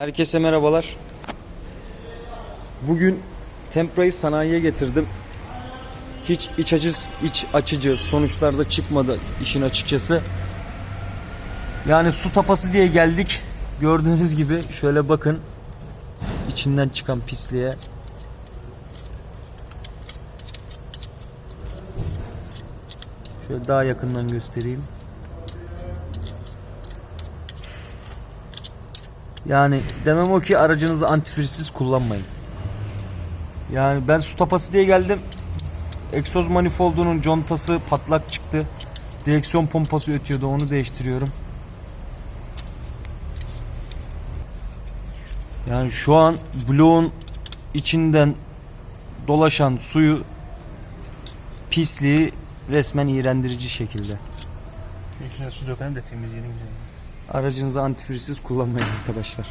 Herkese merhabalar. Bugün Tempra'yı sanayiye getirdim. Hiç iç açıcı, iç açıcı sonuçlar da çıkmadı işin açıkçası. Yani su tapası diye geldik. Gördüğünüz gibi şöyle bakın. içinden çıkan pisliğe. Şöyle daha yakından göstereyim. Yani demem o ki aracınızı antifrizsiz kullanmayın. Yani ben su tapası diye geldim. Egzoz manifoldunun contası patlak çıktı. Direksiyon pompası ötüyordu onu değiştiriyorum. Yani şu an bloğun içinden dolaşan suyu pisliği resmen iğrendirici şekilde. İçine su dökelim de temizleyelim. Aracınızı antifrizsiz kullanmayın arkadaşlar.